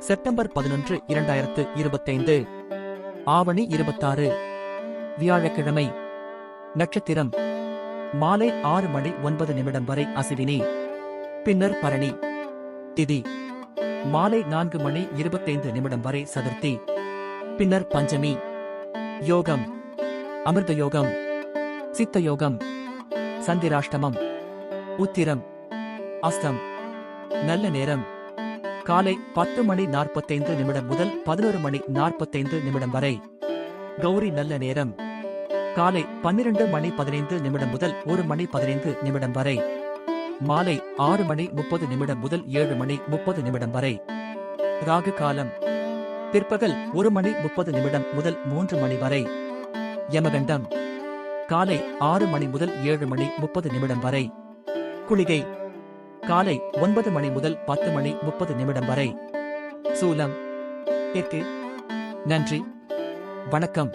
September பதினொன்று இரண்டாயிரத்து இருபத்தைந்து. ஆவணி இருபத்தாறு. வியாழக்கிழமை. நட்சத்திரம். மாலை ஆறு மணி ஒன்பது நிமிடம் வரை அசிவினி. பின்னர் பரணி. திதி. மாலை நான்கு மணி இருபத்தைந்து நிமிடம் வரை சதுர்த்தி. பின்னர் பஞ்சமி. யோகம். அமிர்த யோகம். சித்த யோகம். சந்திராஷ்டமம். உத்திரம். அஸ்தம். நல்ல நேரம். காலை பத்து மணி நாற்பத்தைந்து நிமிடம் முதல் பதினோரு மணி நாற்பத்தைந்து நிமிடம் வரை. கௌரி நல்ல நேரம். காலை பன்னிரண்டு மணி பதினைந்து நிமிடம் முதல் ஒரு மணி பதினைந்து நிமிடம் வரை. மாலை ஆறு மணி முப்பது நிமிடம் முதல் ஏழு மணி முப்பது நிமிடம் வரை. ராகு காலம். பிற்பகல் ஒரு மணி முப்பது நிமிடம் முதல் மூன்று மணி வரை. யமகண்டம். காலை ஆறு மணி முதல் ஏழு மணி முப்பது நிமிடம் வரை. குளிகை. காலை ஒன்பது மணி முதல் பத்து மணி முப்பது நிமிடம் வரை. சூலம். தெற்கு நன்றி. வணக்கம்.